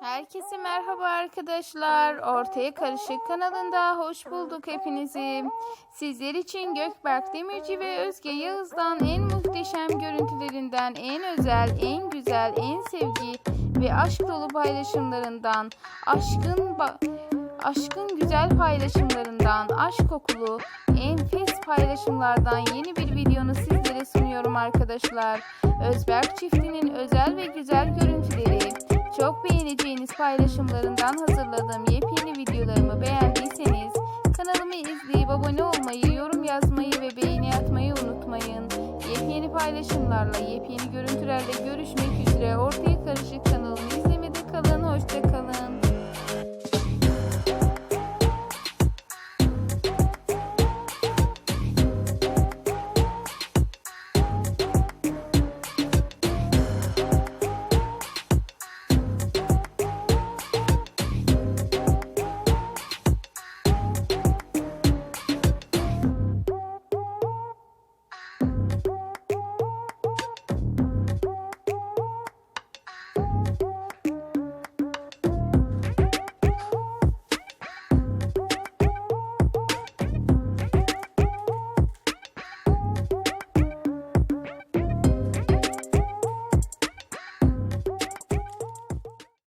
Herkese merhaba arkadaşlar. Ortaya Karışık kanalında hoş bulduk hepinizi. Sizler için Gökberk Demirci ve Özge Yağız'dan en muhteşem görüntülerinden, en özel, en güzel, en sevgi ve aşk dolu paylaşımlarından, aşkın aşkın güzel paylaşımlarından, aşk kokulu, enfes paylaşımlardan yeni bir videonu sizlere sunuyorum arkadaşlar. Özberk çiftinin özel ve güzel paylaşımlarından hazırladığım yepyeni videolarımı beğendiyseniz kanalımı izleyip abone olmayı, yorum yazmayı ve beğeni atmayı unutmayın. Yepyeni paylaşımlarla, yepyeni görüntülerle görüşmek